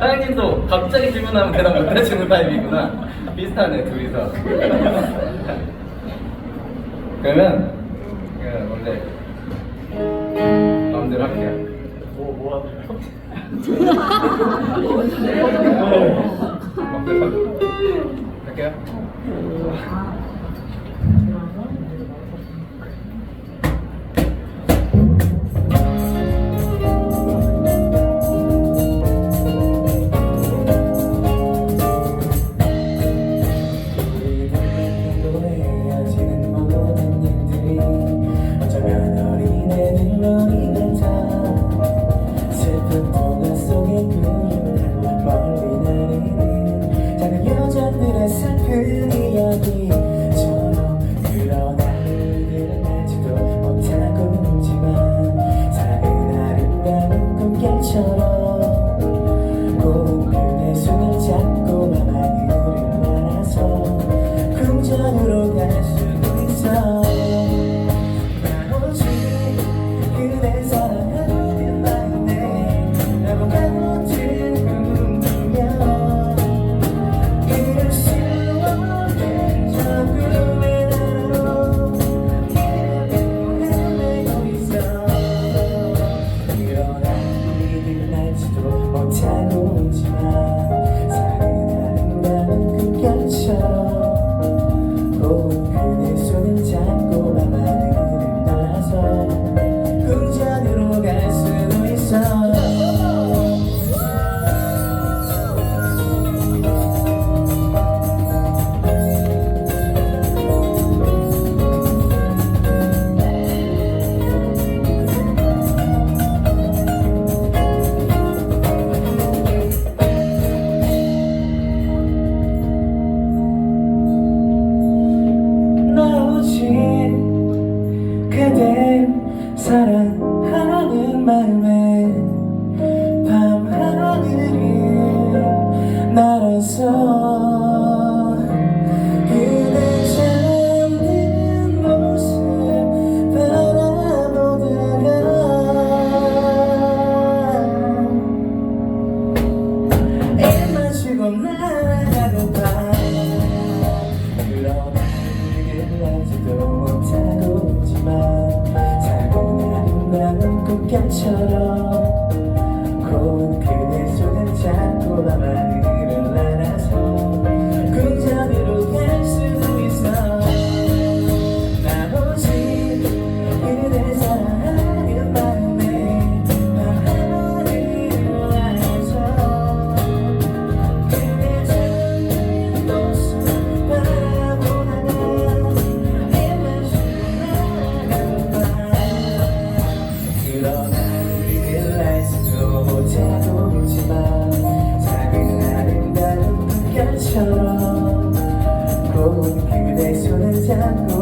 따영님도 갑자기 질문하면 대답 못해주는 타입이구나. 비슷하네, 둘이서. 그러면, 그냥 원래 마음대로 할게요. 뭐, 뭐 하세요? 마음대로 할게요. 할게요. Cristo. 그처럼 고운 그대 손은 자꾸 나만을 그대 손을 잡고